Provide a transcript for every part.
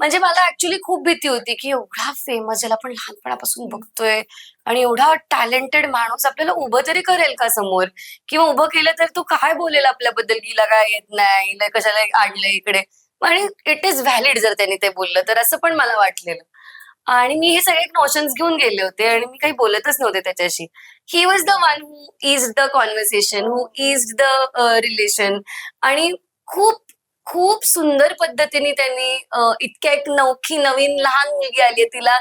म्हणजे मला ऍक्च्युली खूप भीती होती की एवढा फेमस ज्याला आपण लहानपणापासून बघतोय आणि एवढा टॅलेंटेड माणूस आपल्याला उभं तरी करेल का समोर? किंवा उभं केलं तर तो काय बोलेल आपल्याबद्दल? की काय येत नाही? कशाला आणलंय इकडे? आणि इट इज व्हॅलिड जर त्यांनी ते बोललं तर असं पण मला वाटलेलं. आणि मी हे सगळे नोशन्स घेऊन गेले होते आणि मी काही बोलतच नव्हते त्याच्याशी. He was the one who is the conversation who is the relation आणि खूप खूप सुंदर पद्धतीने त्यांनी अ, इतक्या एक नौखी नवीन लहान मुलगी आली तिला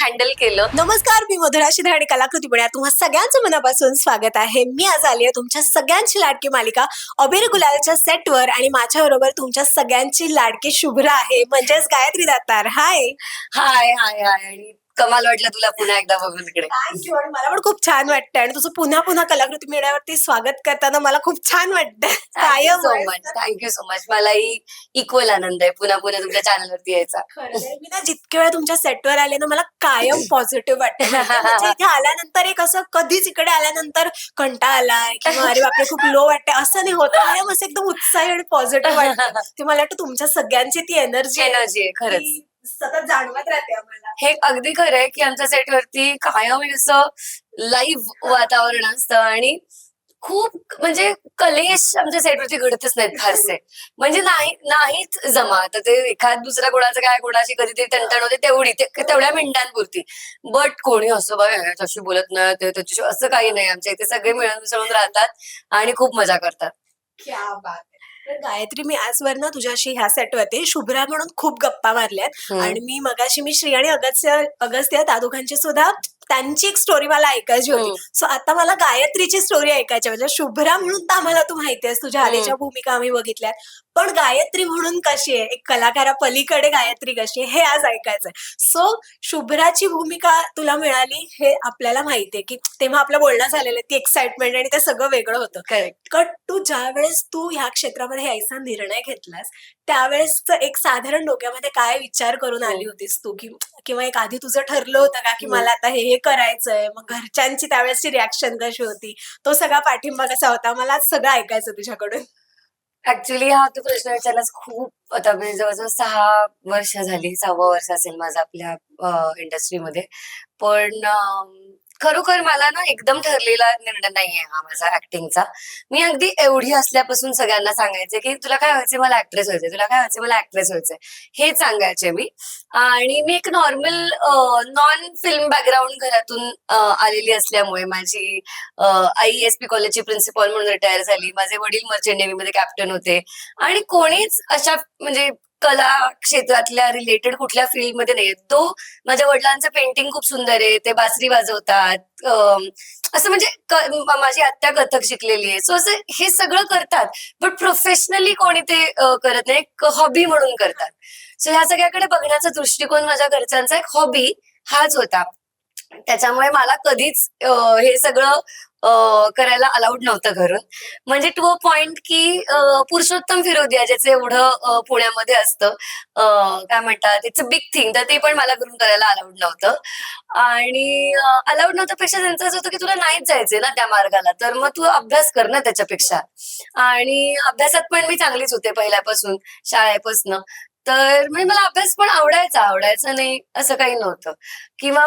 हँडल केलं. नमस्कार मी मधुरा शिधे आणि कलाकृती पुण्यात तुम्हा सगळ्यांचं मनापासून स्वागत आहे. मी आज आली आहे तुमच्या सगळ्यांची लाडकी मालिका अबीर गुलालच्या सेटवर आणि माझ्या बरोबर तुमच्या सगळ्यांची लाडकी शुभ्रा आहे. म्हणजेच गायत्री दातार हाय. हाय हाय हाय. आणि कमाल वाटलं तुला पुन्हा एकदा बघून इकडे. थँक्यू आणि मला पण खूप छान वाटतं आणि तुझं पुन्हा पुन्हा कलाकृती मेळ्यावरती स्वागत करताना मला खूप छान वाटतं थँक्यू कायम so much thank you so much मलाही इक्वल आनंद आहे. पुन्हा पुन्हा तुमच्या चॅनलवरती यायचा. मी ना जितके वेळा तुमच्या सेटवर आले ना मला कायम पॉझिटिव्ह वाटतं म्हणजे इथे आल्यानंतर एक असं कधीच इकडे आल्यानंतर कंटाळा आलाय किंवा अरे बापरे खूप लो वाटतंय. असं नाही होत. कायम असं एकदम उत्साही आणि पॉझिटिव्ह वाटतं ते मला वाटतं तुमच्या सगळ्यांची ती एनर्जी एनर्जी आहे खरंच. सतत जाणवत राहते आम्हाला. हे अगदी खरं आहे की आमच्या सेटवरती कायम असं लाईव्ह वातावरण असतं आणि खूप म्हणजे कलेश आमच्या सेटवरती घडतच नाहीत फारसे. म्हणजे नाही नाहीच जमा तर ते एखाद दुसऱ्या कोणाचं काय कोणाची कधीतरी टणटण होते तेवढी ते तेवढ्या मिनिटांपुरती. बट कोणी असं बघ त्याशी बोलत नाही ते त्याच्याशी असं काही नाही. आमच्या इथे सगळे मिळून मिसळून राहतात आणि खूप मजा करतात. क्या बात. तर गायत्री मी आजवर ना तुझ्याशी ह्या सेटवरती शुभ्रा म्हणून खूप गप्पा मारल्यात हम्म. आणि मी मगाशी मी श्री आणि अगस्त्य अगस्त्य त्या दोघांची सुद्धा त्यांची एक स्टोरी मला ऐकायची होती हम्म. सो आता मला गायत्रीची स्टोरी ऐकायची आहे. म्हणजे शुभ्रा म्हणून तर आम्हाला तू माहिती आहेस तुझ्या हम्म. आधीच्या भूमिका आम्ही बघितल्यात पण गायत्री म्हणून कशी आहे? एक कलाकारा पलीकडे गायत्री कशी आहे? हे आज ऐकायचंय. सो शुभ्राची भूमिका तुला मिळाली हे आपल्याला माहिती आहे की तेव्हा आपलं बोलणं झालेलं ती एक्साइटमेंट आणि ते सगळं वेगळं होतं. करेक्ट कट तू ज्या वेळेस तू ह्या क्षेत्रामध्ये यायचा निर्णय घेतलास त्यावेळेस एक साधारण डोक्यामध्ये काय विचार करून आली होतीस तू? की किंवा एक आधी तुझं ठरलं होतं का की हम्म. मला आता हे हे करायचंय? मग घरच्यांची त्यावेळेसची रिॲक्शन कशी होती? तो सगळा पाठिंबा कसा होता? मला सगळं ऐकायचं तुझ्याकडून. ऍक्च्युली हा तू प्रश्न विचारलाच खूप. आता म्हणजे जवळजवळ सहा वर्ष झाली सहावं वर्ष असेल माझं आपल्या इंडस्ट्रीमध्ये पण खरोखर मला ना एकदम ठरलेला निर्णय नाहीये हा माझा ऍक्टिंगचा मी अगदी एवढी असल्यापासून सगळ्यांना सांगायचे की तुला काय व्हायचं मला ऍक्ट्रेस व्हायचंय. तुला काय व्हायचे मला ऍक्ट्रेस व्हायचंय. हे सांगायचे मी. आणि मी एक नॉर्मल नॉन फिल्म बॅकग्राऊंड घरातून आलेली असल्यामुळे माझी आई एस पी कॉलेजची प्रिन्सिपॉल म्हणून रिटायर झाली. माझे वडील मर्चंट नेव्हीमध्ये कॅप्टन होते. आणि कोणीच अशा म्हणजे कला क्षेत्रातल्या रिलेटेड कुठल्या फील्डमध्ये नाही तो माझ्या वडिलांचं पेंटिंग खूप सुंदर आहे. ते बासरी वाजवतात. असं म्हणजे माझी आत्या कथक शिकलेली आहे. सो असं हे सगळं करतात. बट प्रोफेशनली कोणी ते करत नाही. एक हॉबी म्हणून करतात. सो ह्या सगळ्याकडे बघण्याचा दृष्टिकोन माझ्या घरच्यांचा एक हॉबी हाच होता. त्याच्यामुळे मला कधीच हे सगळं करायला अलाउड नव्हतं घरून. म्हणजे टू अ पॉइंट की पुरुषोत्तम फिरोदिया ज्याचं एवढं पुण्यामध्ये असतं काय म्हणतात इट्स अ बिग थिंग तर ते पण मला घरून करायला अलाउड नव्हतं. आणि अलाउड नव्हतं पेक्षा त्यांचं असं होतं की तुला नाहीच जायचंय ना त्या मार्गाला तर मग तू अभ्यास कर ना त्याच्यापेक्षा. आणि अभ्यासात पण मी चांगलीच होते पहिल्यापासून शाळेपासून. तर म्हणजे मला अभ्यास पण आवडायचा आवडायचा नाही असं काही नव्हतं. किंवा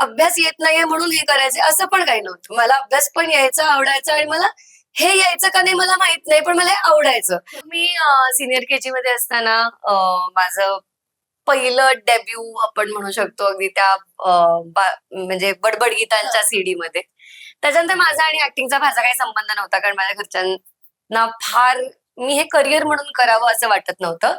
अभ्यास येत नाहीये म्हणून हे करायचे असं पण काही नव्हतं. मला अभ्यास पण यायचा आवडायचा आणि मला हे यायचं का नाही मला माहीत नाही पण मला हे आवडायचं. मी सिनियर केजी मध्ये असताना माझं पहिलं डेब्यू आपण म्हणू शकतो अगदी त्या म्हणजे बडबड गीतांच्या सीडी मध्ये. त्याच्यानंतर माझा आणि ऍक्टिंगचा फारसा काही संबंध नव्हता कारण माझ्या घरच्यांना फार मी हे करिअर म्हणून करावं असं वाटत नव्हतं.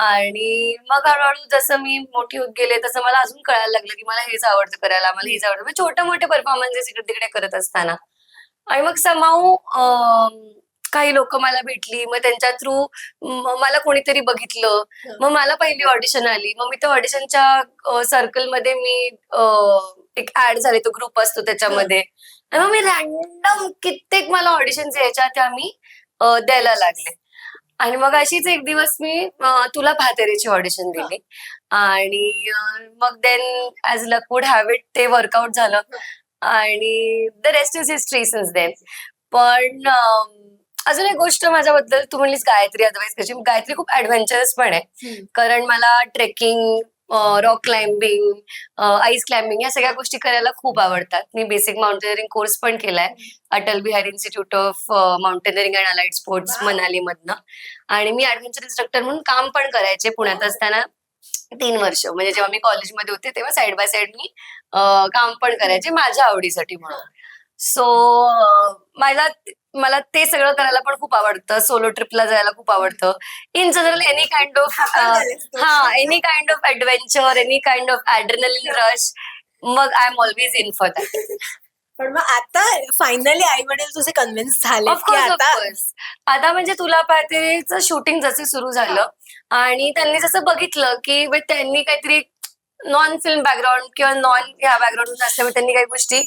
आणि मग हळूहळू जसं मी मोठी होत गेले तसं मला अजून कळायला लागलं की मला हेच आवडतं करायला मला हेच आवडतं. म्हणजे छोटे मोठे परफॉर्मन्सेस इकडे तिकडे करत असताना. आणि मग समाऊ काही लोक मला भेटली. मग त्यांच्या थ्रू मला कोणीतरी बघितलं. मग मला पहिली ऑडिशन आली. मग मी त्या ऑडिशनच्या सर्कलमध्ये मी एक ऍड झाली. तो ग्रुप असतो त्याच्यामध्ये. आणि मग मी रॅन्डम कित्येक मला ऑडिशन यायच्या त्या मी द्यायला लागले. आणि मग अशीच एक दिवस मी तुला भातेरीची ऑडिशन दिली. आणि मग then as luck would have it ते वर्कआउट झालं. आणि the rest is history since then पण अजून एक गोष्ट माझ्याबद्दल तू म्हणलीस गायत्री अदरवाईज कशी गायत्री खूप ऍडव्हेंचरस पण आहे. कारण मला trekking rock climbing ice climbing या सगळ्या गोष्टी करायला खूप आवडतात. मी बेसिक माउंटेनरिंग कोर्स पण केलाय. Atal Bihari institute of mountaineering and allied sports. Manali मधनं आणि मी ऍडव्हेंचर इन्स्ट्रक्टर म्हणून काम पण करायचे पुण्यात असताना तीन वर्ष. म्हणजे जेव्हा मी कॉलेजमध्ये होते तेव्हा साईड बाय साईड मी काम पण करायचे माझ्या आवडीसाठी म्हणून. सो मला मला ते सगळं करायला पण खूप आवडतं. सोलो ट्रिपला जायला खूप आवडतं. In general any kind of हा any kind of adventure any kind of adrenaline rush मग I am always in for that पण मग आता फायनली आई वडील तुझे कन्व्हिन्स झाले आता म्हणजे तुला पाहतेच शूटिंग जसे सुरू झालं आणि त्यांनी जसं बघितलं की त्यांनी काहीतरी नॉन फिल्म बॅकग्राऊंड किंवा नॉन ह्या बॅकग्राऊंड असल्यामुळे त्यांनी काही गोष्टी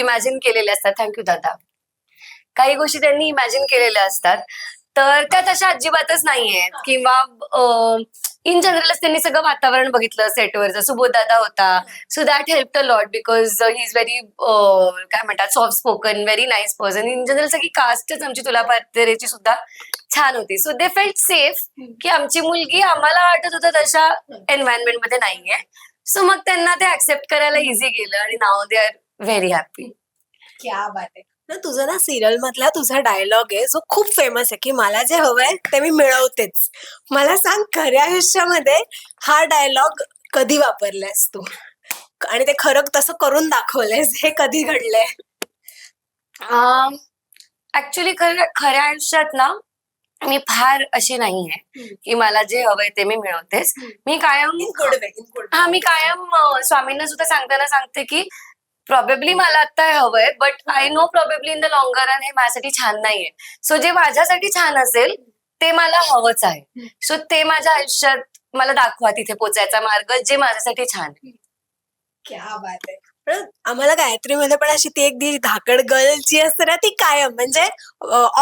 इमॅजिन केलेल्या असतात. थँक्यू दादा. काही गोष्टी त्यांनी इमॅजिन केलेल्या असतात. तर त्या तशा अजिबातच नाहीये किंवा इन जनरलच त्यांनी सगळं वातावरण बघितलं सेटवरचं सुबोधदादा होता. So that help the lot because he is very काय म्हणतात soft spoken very nice person in general सगळी कास्टच आमची तुला पत्रेची सुद्धा छान होती. सो दे फेल्ट सेफ की आमची मुलगी आम्हाला वाटत होतं तशा एन्व्हायरमेंटमध्ये नाहीये. सो मग त्यांना ते ऍक्सेप्ट करायला इझी गेलं आणि नाव दे आर व्हेरी हॅपी क्या बात आहे. ना तुझा ना सिरियल मधला तुझा डायलॉग आहे जो खूप फेमस आहे की मला जे हवंय ते मी मिळवतेच. मला सांग खऱ्या आयुष्यामध्ये हा डायलॉग कधी वापरलायस तू? आणि ते खरं तसं करून दाखवलंयस हे कधी घडलंय? ऍक्च्युली खऱ्या खऱ्या आयुष्यात ना मी फार अशी नाहीये. की मला जे हवंय ते मी मिळवतेच. मी कायम हा मी कायम अं, स्वामींना सुद्धा सांगताना सांगते की प्रॉबेबली मला आता हे हवंय but I know probably in the longer run हे माझ्यासाठी छान नाहीये. सो जे माझ्यासाठी छान असेल ते मला हवंच आहे. सो ते माझ्या आयुष्यात मला दाखवा तिथे पोचायचा मार्ग जे माझ्यासाठी छान आहे. क्या बात आहे. पण आम्हाला गायत्रीमध्ये पण अशी ती एक ती धाकड गर्ल जी असते ना ती कायम. म्हणजे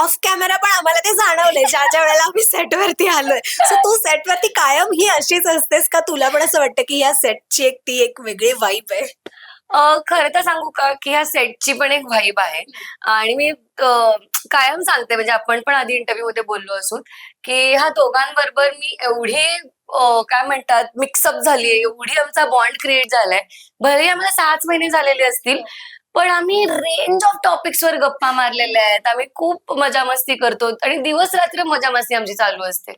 ऑफ कॅमेरा पण आम्हाला ते जाणवलंय. ज्या ज्या वेळेला आम्ही सेटवरती आलोय. सो तू सेटवरती कायम ही अशीच असतेस का? तुला पण असं वाटतं की या सेटची एक ती एक वेगळी वाईब आहे. खरं तर सांगू का की ह्या सेटची पण एक व्हाईब आहे. आणि मी कायम सांगते म्हणजे आपण पण आधी इंटरव्ह्यू मध्ये बोललो असून की ह्या दोघांबरोबर मी एवढे काय म्हणतात मिक्सअप झालीये. एवढी आमचा बॉन्ड क्रिएट झालाय. भले आम्हाला सहाच महिने झालेले असतील पण आम्ही रेंज ऑफ टॉपिक्स वर गप्पा मारलेल्या आहेत. आम्ही खूप मजा मस्ती करतो आणि दिवस रात्र मजा मस्ती आमची चालू असते.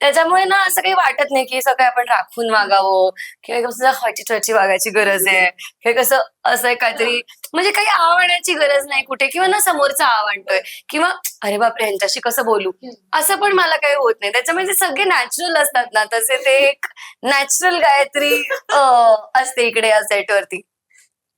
त्याच्यामुळे ना असं काही वाटत नाही की सगळं आपण राखून वागावं किंवा कसं हची ठची वागायची गरज आहे. किंवा कसं असं काहीतरी म्हणजे काही आवडण्याची गरज नाही कुठे किंवा ना समोरचा आवडतोय किंवा अरे बापरे यांच्याशी कसं बोलू? असं पण मला काही होत नाही. त्याच्यामुळे ते सगळे नॅचरल असतात ना. तसे ते एक नॅचरल गायत्री असते इकडे या सेटवरती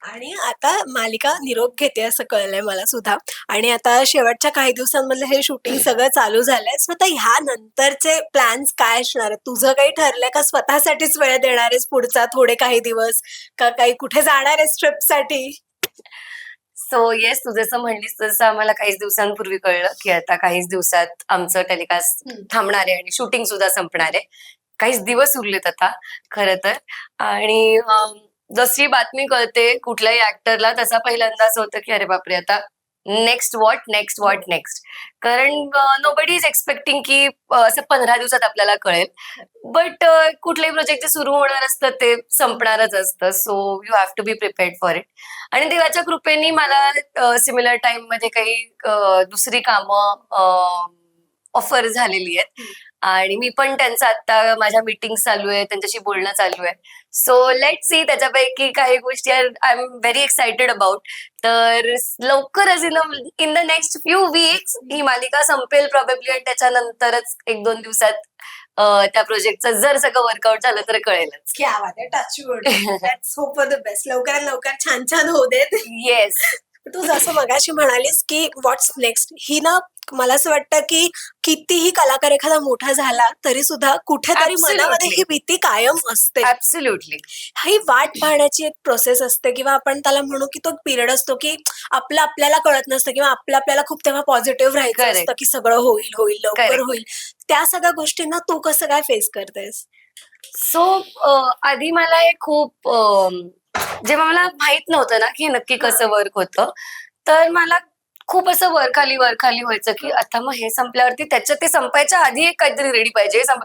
आणि आता मालिका निरोप घेते असं कळलंय मला सुद्धा. आणि आता शेवटच्या काही दिवसांमधलं हे शूटिंग सगळं चालू झालंय. सो आता ह्या नंतरचे प्लॅन्स काय असणार? तुझं काही ठरलंय का? स्वतःसाठीच वेळ देणार आहेस पुढचा थोडे काही दिवस? का काही कुठे जाणार आहेस ट्रिपसाठी सो येस तू जसं म्हणलीस तसं आम्हाला काहीच दिवसांपूर्वी कळलं की आता काहीच दिवसात आमचं टेलिकास्ट. थांबणार आहे आणि शूटिंग सुद्धा संपणार आहे. काहीच दिवस उरलेत आता खरं तर. आणि जशी बातमी कळते कुठल्याही ऍक्टरला तसा पहिल्यांदा असं होतं की अरे बापरे आता next what next what next कारण नो बडी इज एक्सपेक्टिंग की असं पंधरा दिवसात आपल्याला कळेल. बट कुठलेही प्रोजेक्ट जे सुरू होणार असतं ते संपणारच असतं. So you have to be prepared for it आणि देवाच्या कृपेने मला सिमिलर टाइममध्ये काही दुसरी कामं ऑफर झालेली आहेत. आणि मी पण त्यांचं आता माझ्या मीटिंग चालू आहे त्यांच्याशी बोलणं चालू आहे. सो लेट सी त्याच्यापैकी काही गोष्टी I am very excited about तर लवकरच in in the next few weeks ही मालिका संपेल प्रॉबेबली आणि त्याच्यानंतरच एक दोन दिवसात त्या प्रोजेक्टचं जर सगळं वर्कआउट झालं तर कळेलच. बात आहे touch hope for the best लवकरात लवकर छान छान होऊ देत. येस तू जसं मगाशी म्हणालीस की व्हॉट्स नेक्स्ट ही ना मला असं वाटतं की कितीही कलाकार एखादा मोठा झाला तरी सुद्धा कुठेतरी. मनामध्ये ही भीती कायम असते ऍब्सोल्युटली ही वाट पाहण्याची एक प्रोसेस असते किंवा आपण त्याला म्हणू की तो पिरियड असतो की आपलं आपल्याला कळत नसतं किंवा आपलं आपल्याला खूप तेव्हा पॉझिटिव्ह राहायचं. असतं की सगळं होईल होईल लवकर. होईल त्या सगळ्या गोष्टींना तू कसं काय फेस करतेस सो आधी मला एक खूप जेव्हा मला माहीत नव्हतं ना की नक्की कसं वर्क होतं तर मला खूप असं वरखाली वरखाली व्हायचं की आता मग हे संपल्यावरती त्याच्यात ते संपायच्या आधी एक काहीतरी रेडी पाहिजे. हे संप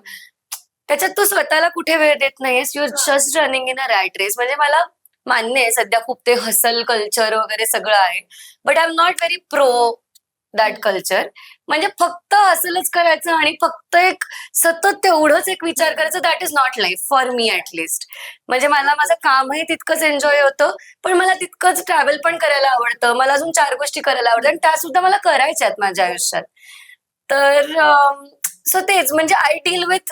त्याच्यात तू स्वतःला कुठे वेळ देत नाहीयेस you just running in a rat race म्हणजे मला मान्य आहे सध्या खूप ते हसल कल्चर वगैरे सगळं आहे. But I am not very pro that culture. म्हणजे फक्त हसलच करायचं आणि फक्त एक सतत तेवढंच एक विचार करायचं that is not life for me at least म्हणजे मला माझं कामही तितकंच एन्जॉय होतं पण मला तितकंच ट्रॅव्हल पण करायला आवडतं मला अजून चार गोष्टी करायला आवडतं आणि त्या सुद्धा मला करायच्या आहेत माझ्या आयुष्यात. तर सो तेच म्हणजे आय डील विथ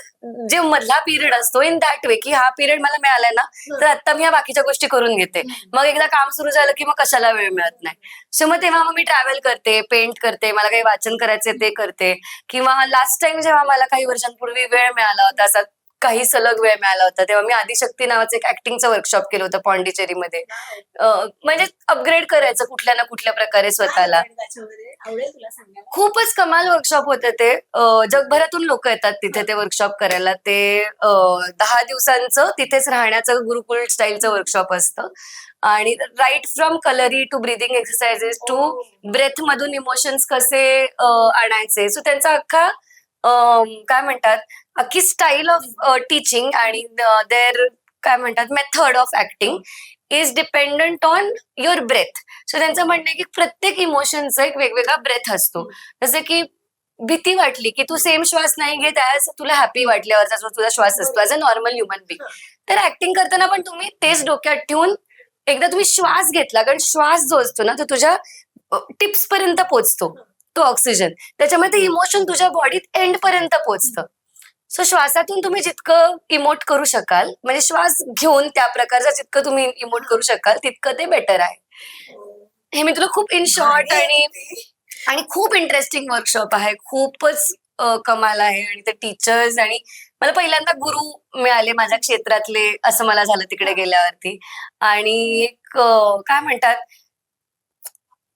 जे मधला पिरियड असतो इन दॅट वे की हा पिरियड मला मिळालाय ना तर आता मी ह्या बाकीच्या गोष्टी करून घेते. मग एकदा काम सुरू झालं की मग कशाला वेळ मिळत नाही. सो मग तेव्हा मग मी ट्रॅव्हल करते पेंट करते मला काही वाचन करायचे ते करते. किंवा लास्ट टाइम जेव्हा मला काही वर्षांपूर्वी वेळ मिळाला होता असा काही सलग वेळ मिळाला होता. तेव्हा मी आदिशक्ती नावाचं एक ऍक्टिंगचं वर्कशॉप केलं होतं पॉंडिचेरीमध्ये. म्हणजे अपग्रेड करायचं कुठल्या ना कुठल्या प्रकारे स्वतःला. खूपच कमाल वर्कशॉप होते ते. जगभरातून लोक येतात तिथे ते वर्कशॉप करायला. ते दहा दिवसांचं तिथेच राहण्याचं गुरुकुल स्टाईलचं वर्कशॉप असतं. आणि right from Kalari to breathing exercises to breath मधून इमोशन्स कसे आणायचे. सो त्यांचा अख्खा काय म्हणतात? अख्खी स्टाईल ऑफ टीचिंग आणि देअर काय म्हणतात method of acting is dependent on your breath so त्यांचं म्हणणं आहे की प्रत्येक इमोशनचा एक वेगवेगळा ब्रेथ असतो. जसं की भीती वाटली की तू सेम श्वास नाही घेत ऍज तुला हॅपी वाटल्यावरचा जो तुझा श्वास असतो as a normal human being तर ऍक्टिंग करताना पण तुम्ही तेच डोक्यात ठेवून एकदा तुम्ही श्वास घेतला कारण श्वास जो असतो ना तो तुझ्या टिप्स पर्यंत पोचतो. तो ऑक्सिजन त्याच्यामुळे ते इमोशन तुझ्या बॉडीत एंड पर्यंत पोचतं. सो श्वासातून तुम्ही जितकं इमोट करू शकाल म्हणजे श्वास घेऊन त्या प्रकारचं जितकं तुम्ही इमोट करू शकाल तितकं ते बेटर आहे. हे मी तुला खूप इन शॉर्ट आणि आणि खूप इंटरेस्टिंग वर्कशॉप आहे. खूपच कमाल आहे आणि ते टीचर्स आणि मला पहिल्यांदा गुरु मिळाले माझ्या क्षेत्रातले असं मला झालं तिकडे गेल्यावरती. आणि एक काय म्हणतात?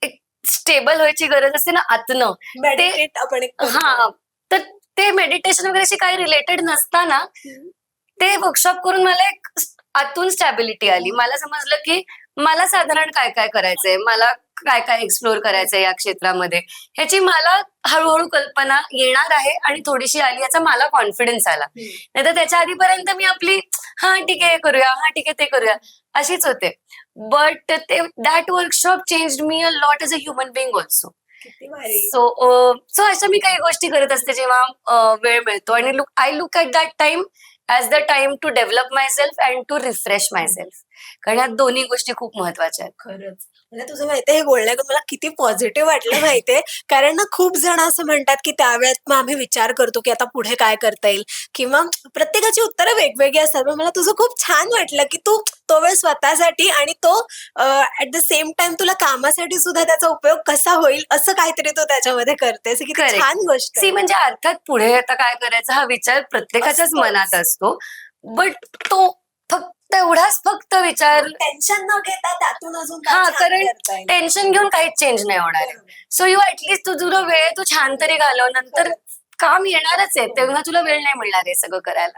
एक स्टेबल व्हायची गरज असते ना आतनं. मेडिटेट आपण. हा ते मेडिटेशन वगैरेशी काही रिलेटेड नसताना. ते वर्कशॉप करून मला एक आतून स्टॅबिलिटी आली. मला समजलं की मला साधारण काय काय करायचंय मला काय काय एक्सप्लोर करायचंय या क्षेत्रामध्ये. ह्याची मला हळूहळू कल्पना येणार आहे आणि थोडीशी आली याचा मला कॉन्फिडन्स आला. नाही तर त्याच्या आधीपर्यंत मी आपली हा ठीक आहे हे करूया हा ठीक आहे ते करूया. अशीच होते. बट ते that workshop change me a lot as a human being also so so अशा मी काही गोष्टी करत असते जेव्हा वेळ मिळतो. आणि look I look at that time as the time to develop myself and to refresh myself कारण ह्या दोन्ही गोष्टी खूप महत्त्वाच्या आहेत. खरंच. म्हणजे तुझं माहितीये हे बोलण्याकडून मला किती पॉझिटिव्ह वाटलं माहितीये कारण ना खूप जण असं म्हणतात की त्यावेळेत मग आम्ही विचार करतो की आता पुढे काय करता येईल किंवा प्रत्येकाची उत्तरं वेगवेगळी असतात पण मला तुझं खूप छान वाटलं की तू तो वेळ स्वतःसाठी आणि तो ऍट द सेम टाइम तुला कामासाठी सुद्धा त्याचा उपयोग कसा होईल असं काहीतरी तू त्याच्यामध्ये करतेस किती Correct. छान गोष्ट सी. म्हणजे अर्थात पुढे आता काय करायचा हा विचार प्रत्येकाच्याच. मनात असतो बट तो फक्त एवढाच फक्त विचार. टेन्शन न घेता त्यातून अजून हा, कारण करता येईल. टेन्शन घेऊन काहीच चेंज नाही होणार. सो यू ऍटलीस्ट तू तुझा वेळ तू छान तरी घालव. नंतर काम येणारच आहे. तेव्हा तुला वेळ नाही मिळणार आहे सगळं करायला.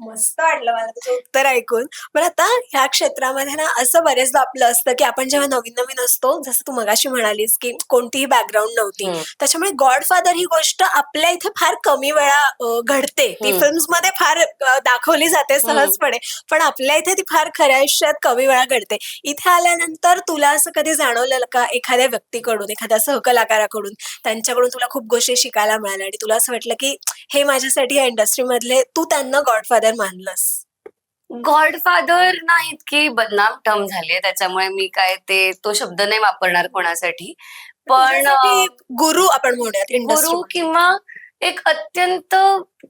मस्त वाटलं मला तुझं उत्तर ऐकून. पण आता ह्या क्षेत्रामध्ये ना असं बरेचदा आपलं असतं की आपण जेव्हा नवीन नवीन असतो जसं तू मगाशी म्हणालीस की कोणतीही बॅकग्राऊंड नव्हती. त्याच्यामुळे गॉडफादर ही गोष्ट आपल्या इथे फार कमी वेळा घडते. ती. फिल्म्समध्ये फार दाखवली जाते सहजपणे. पण आपल्या इथे ती फार खऱ्या आयुष्यात कमी वेळा घडते. इथे आल्यानंतर तुला असं कधी जाणवलं का एखाद्या व्यक्तीकडून एखाद्या सहकलाकाराकडून? त्यांच्याकडून तुला खूप गोष्टी शिकायला मिळाल्या आणि तुला असं वाटलं की हे माझ्यासाठी या इंडस्ट्रीमधले तू त्यांना गॉडफादर मानलंस. गॉडफादर ना इतकी बदनाम टर्म झाली त्याच्यामुळे मी काय ते तो शब्द नाही वापरणार कोणासाठी. पण अं, गुरु आपण म्हणूयात गुरु किंवा एक अत्यंत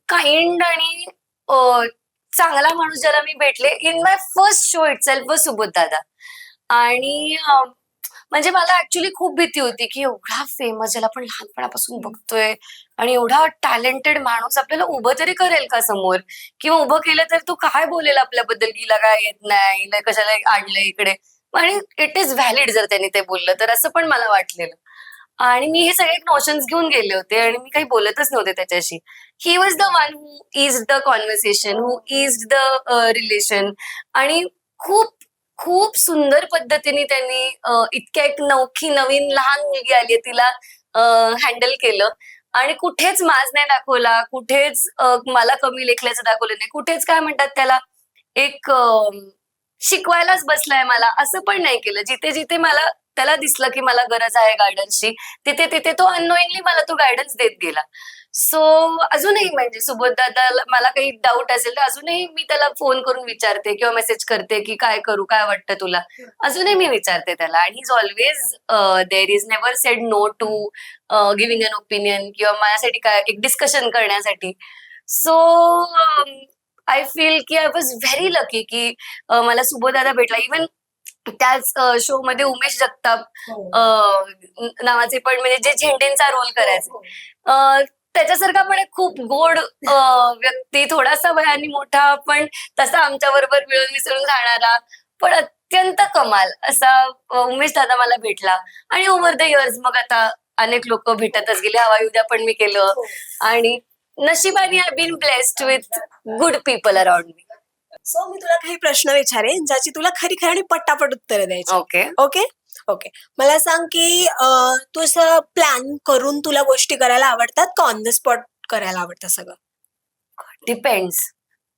काइंड आणि अं, चांगला माणूस ज्याला मी भेटले in my first show itself Subodh दादा आणि अं, म्हणजे मला ऍक्च्युली खूप भीती होती की एवढा फेमस ज्याला आपण लहानपणापासून बघतोय आणि एवढा टॅलेंटेड माणूस आपल्याला उभं तरी करेल का समोर? किंवा उभं केलं तर तो काय बोलेल आपल्याबद्दल? हिला काय येत नाही? हिला कशाला आणलंय इकडे? आणि इट इज व्हॅलिड जर त्यांनी ते बोललं तर असं पण मला वाटलेलं. आणि मी हे सगळे नोशन्स घेऊन गेले होते आणि मी काही बोलतच नव्हते त्याच्याशी. He was the one who is the conversation who is the relation आणि खूप खूप सुंदर पद्धतीने त्यांनी इतक्या एक नवखी नवीन लहान मुलगी आली तिला हँडल केलं. आणि कुठेच माज नाही दाखवला कुठेच मला कमी लेखल्याचं दाखवलं नाही. कुठेच काय म्हणतात त्याला एक शिकवायलाच बसलाय मला असं पण नाही केलं. जिथे जिथे मला त्याला दिसलं की मला गरज आहे गायडन्सची तिथे तिथे तो अनोईंगली मला तो गायडन्स देत गेला. सो अजूनही म्हणजे सुबोध मला काही डाऊट असेल तर अजूनही मी त्याला फोन करून विचारते किंवा मेसेज करते की काय करू काय वाटतं तुला? अजूनही मी विचारते त्याला. आणि is always there is never said no to giving an opinion किंवा माझ्यासाठी काय एक डिस्कशन करण्यासाठी. सो आय फील की आय वॉज व्हेरी लकी की uh, मला सुबोधदादा भेटला. इवन त्याच शो मध्ये उमेश जगताप न- नावाचे पण म्हणजे जे झेंडेंचा रोल करायचे. अ, त्याच्यासारखा पण एक खूप गोड व्यक्ती थोडासा वयाने मोठा पण तसा आमच्या बरोबर मिळून मिसळून राहणारा पण अत्यंत कमाल असा उमेश दादा मला भेटला. आणि ओव्हर द इयर्स मग आता अनेक लोक भेटतच गेले. हवा उद्या पण मी केलं. आणि नशिबाने I been blessed with good people around me. So मी तुला काही प्रश्न विचारेन ज्याची तुला खरी खरी आणि पटापट उत्तर द्यायची ओके ओके ओके मला सांग की अं, तू असं प्लॅन करून तुला गोष्टी करायला आवडतात का ऑन द स्पॉट करायला आवडतं सगळं? डिपेंड्स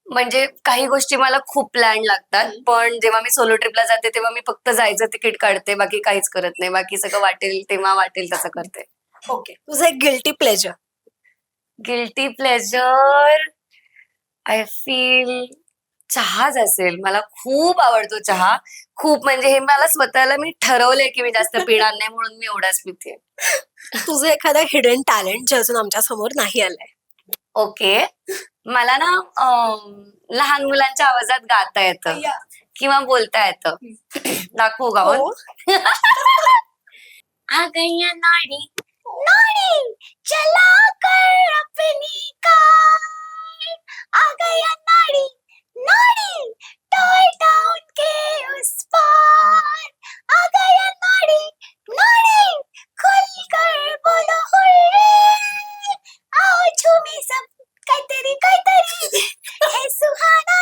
म्हणजे काही गोष्टी मला खूप प्लॅन लागतात पण जेव्हा मी सोलो ट्रिपला जाते तेव्हा मी फक्त जायचं तिकीट काढते बाकी काहीच करत नाही. बाकी सगळं वाटेल तेव्हा वाटेल तसं करते. ओके तुझं एक guilty pleasure guilty pleasure I feel चहाच असेल. मला खूप आवडतो चहा. खूप म्हणजे हे मला स्वतःला मी ठरवलंय की मी जास्त पिणार नाही म्हणून मी एवढाच पिते. तुझं एखादं हिडन टॅलेंट जे अजून आमच्यासमोर नाही आलंय. ओके. मला ना अं, लहान मुलांच्या आवाजात गाता येतं. किंवा बोलता येतं. दाखवू गाऊन हो. आ नाड़ी नाड़ी चला कर अपनी कार आ गया नाड़ी नाड़ी टॉय टाउन के उस पार आ गया नाड़ी नाड़ी खुल कर बोलो हुर्रे आओ झूमे सब काहीतरी काहीतरी हे सुहाना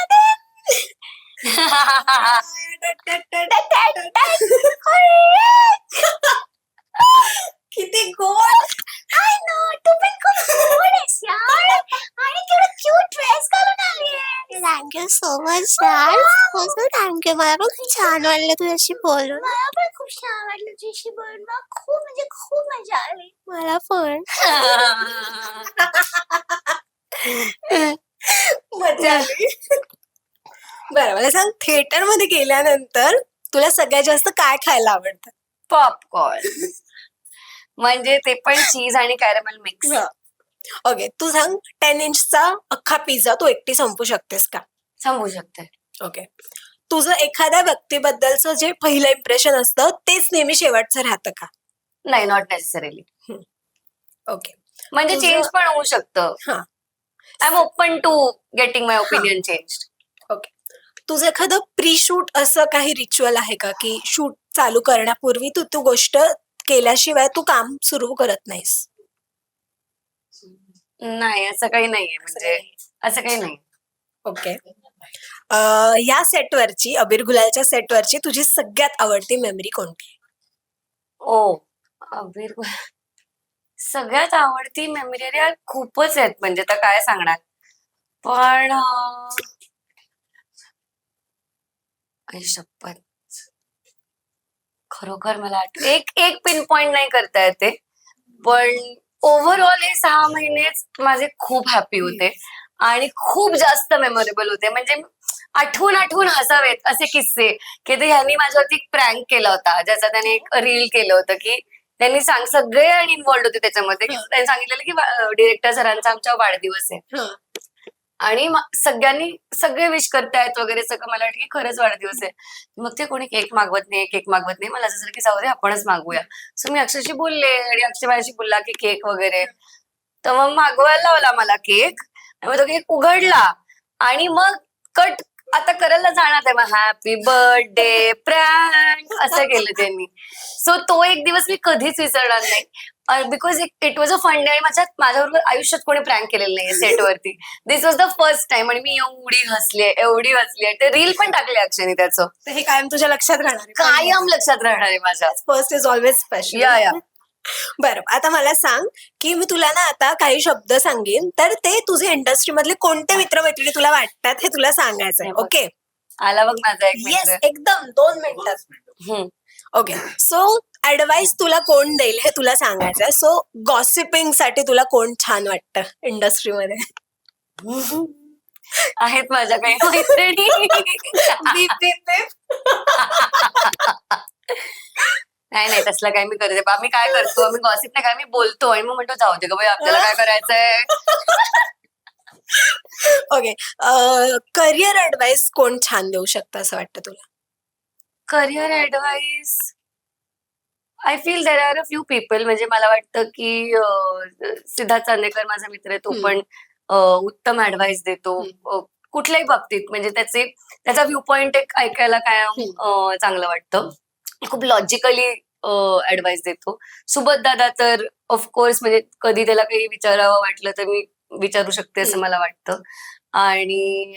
किती गोड आय नो तू पण खूप गोड आहेस यार आणि केवढा क्यूट ड्रेस घालून आली आहे थँक्यू सो मच यार खरंच थँक्यू मला पण खूप छान वाटलं तुझ्याशी बोलून मला पण खूप छान वाटलं तुझ्याशी बोलून मला खूप म्हणजे खूप मजा आली मला पण मजा आली बरं मला सांग थिएटरमध्ये गेल्यानंतर तुला सगळ्यात जास्त काय खायला आवडतं? पॉपकॉर्न म्हणजे ते पण चीज आणि कॅरमल मिक्स ओके तू सांग टेन इंचचा अख्खा पिझ्झा तू एकटी संपू शकतेस का? सांगू शकते. ओके तुझं एखाद्या व्यक्तीबद्दलचं जे पहिलं इम्प्रेशन असतं तेच नेहमी शेवटचं राहतं का? नाही नॉट नेसेसरीली ओके म्हणजे तुझं- चेंज पण होऊ शकतं. हा. I am open to getting my opinion change okay तुझं एखादं प्री शूट असं काही रिच्युअल आहे का? की शूट चालू करण्यापूर्वी तू तू गोष्ट केल्याशिवाय तू काम सुरू करत नाहीस? नाही असं काही नाहीये. म्हणजे असं काही नाही. ओके या सेटवरची अबीर गुलालच्या सेटवरची तुझी सगळ्यात आवडती मेमरी कोणती? ओ अबीर सगळ्यात आवडती मेमरी अरे खूपच आहेत म्हणजे आता काय सांगणार? पण आई शपथ. खरोखर मला एक एक पिन पॉइंट नाही करता येते पण ओव्हरऑल हे सहा महिनेच माझे खूप हॅपी होते. आणि खूप जास्त मेमोरेबल होते. म्हणजे आठवून आठवून हसावेत असे किस्से. की ते ह्यांनी माझ्यावरती प्रँक केला होता. ज्याचा त्याने एक रील केलं होतं की त्यांनी सांग सगळे आणि इन्व्हॉल्ड होते त्याच्यामध्ये. त्यांनी सांगितलेलं की डिरेक्टर सरांचा आमच्या वाढदिवस आहे. आणि सगळ्यांनी सगळे विश करतायत वगैरे सगळं मला वाटतं की खरंच वाढदिवस आहे. मग ते कोणी केक मागवत नाही केक मागवत नाही. मला असं झालं की जाऊ दे आपणच मागूया. सो मी अक्षरशी बोलले आणि अक्षय माझ्याशी बोलला की केक वगैरे. तर मग मागवायला लावला मला केक मग तो केक उघडला आणि मग कट आता करायला जाणार आहे. मग हॅपी बर्थडे प्रँक असं केलं त्यांनी. सो तो एक दिवस मी कधीच विसरणार नाही. Because it was a fun day आणि माझ्या माझ्याबरोबर आयुष्यात कोणी प्रँक केलेलं नाहीये सेटवरती this was the first time आणि मी एवढी हसली एवढी हसली ते रील पण टाकले अक्षयने त्याचं. हे कायम तुझ्या लक्षात राहणार कायम लक्षात राहणार आहे माझ्या. फर्स्ट इज ऑलवेज स्पेशल या या बरं आता मला सांग की मी तुला ना आता काही शब्द सांगेन तर ते तुझे इंडस्ट्री मधले कोणते मित्रमैत्रिणी तुला वाटतात हे तुला सांगायचं आहे. ओके? आला बघ माझा एक येस मित्र एकदम दोन मिनिटात हम्म. ओके सो ऍडवाइस तुला कोण देईल हे तुला सांगायचं आहे सो गॉसिपिंगसाठी तुला कोण छान वाटतं इंडस्ट्रीमध्ये आहेत माझ्या काही मैत्रिणी. Beep, beep, beep. नाही नाही तसलं काय मी करते. आम्ही काय करतो? आम्ही गॉसिप नाही काय मी बोलतो आणि मग म्हणतो जाऊ दे बाई आपल्याला काय करायचंय? ओके करिअर ऍडवाइस कोण छान देऊ शकतं असं वाटतं तुला? Career advice I feel there are a few people म्हणजे मला वाटतं की सिद्धार्थ चांदेकर माझा मित्र आहे तो. पण उत्तम ऍडवाइस देतो. कुठल्याही बाबतीत. म्हणजे त्याचे त्याचा व्ह्यू पॉइंट एक ऐकायला काय. चांगलं वाटतं. खूप लॉजिकली ऍडवाइस देतो. सुबत दादा तर ऑफकोर्स म्हणजे कधी त्याला काही विचारावं वाटलं तर मी विचारू शकते असं. मला वाटतं. आणि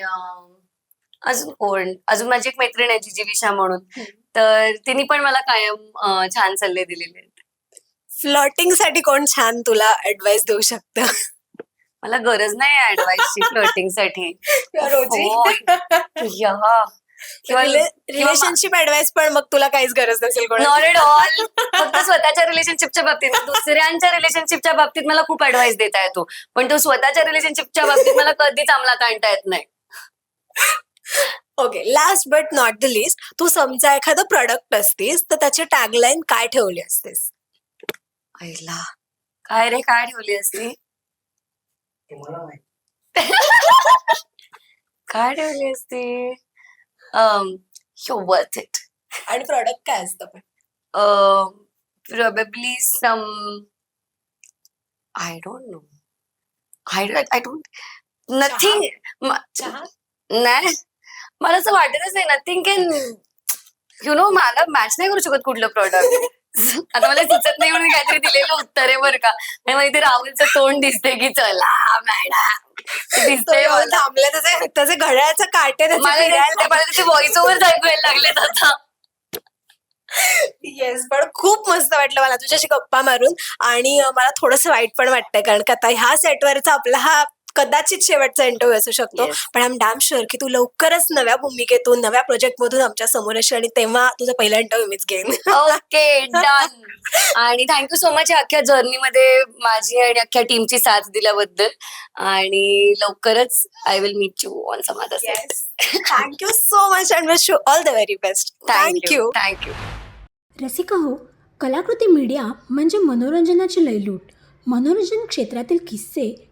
अजून कोण? अजून माझी एक मैत्रीण आहे जिजी विशा म्हणून. तर तिने पण मला कायम छान सल्ले दिलेले आहेत. फ्लटिंगसाठी कोण छान तुला ऍडवाइस देऊ शकतं? मला गरज नाही ऍडवाइसची फ्लटिंग साठी. रिलेशनशिप ऍडवाइस पण मग तुला काहीच गरज नसेल कोण नॉट एट ऑल फक्त स्वतःच्या रिलेशनशिपच्या बाबतीत. दुसऱ्यांच्या रिलेशनशिपच्या बाबतीत मला खूप ऍडवाइस देता येतो. पण तो स्वतःच्या रिलेशनशिपच्या बाबतीत मला कधीच अंमलात आणता येत नाही. Okay last but not the least तू समजा एखादं प्रॉडक्ट असतीस तर त्याची टॅगलाईन काय ठेवली असतेस? आईला काय रे काय ठेवली असती? काय ठेवली असती? यू वर्थ इट आणि प्रॉडक्ट काय असतं पण? probably some I don't know. I don't I don't nothing. चहा? नाही. मला असं वाटतच नाही. नथिंग कॅन यु नो मला मॅच नाही करू शकत कुठलं प्रॉडक्ट आता मला सुचत नाही म्हणून काहीतरी दिलेलं उत्तर आहे बरं का. आणि मग इथे राहुलचं तोंड दिसते की चला मॅडम. दिसतंय मला. त्याचे त्याचे घड्याळाचं काटे त्याचे मला फिरायला ते- मला त्याचे व्हॉइस ओव्हर ऐकायला लागलेत आता. येस पण खूप मस्त वाटलं मला तुझ्याशी गप्पा मारून आणि अं, मला थोडस वाईट पण वाटतंय कारण का आता ह्या सेटवरचा आपला हा कदाचित शेवटचा इंटरव्ह्यू असू शकतो. पण आम डॅम शुअर की तू लवकरच नव्या भूमिकेतून नव्या प्रोजेक्ट मधून आमच्यासमोर येशील आणि तेव्हा तुझा पहिला इंटरव्ह्यू मीच घेईन. ओके डन आणि थँक्यू सो मच या अख्ख्या जर्नीमध्ये माझी आणि अख्ख्या टीमची साथ दिल्याबद्दल. आणि लवकरच I will meet you on some other thank you so much and wish you all the very best thank you thank you Rasika हो कलाकृती मीडिया म्हणजे मनोरंजनाची लयलूट. मनोरंजन क्षेत्रातील किस्से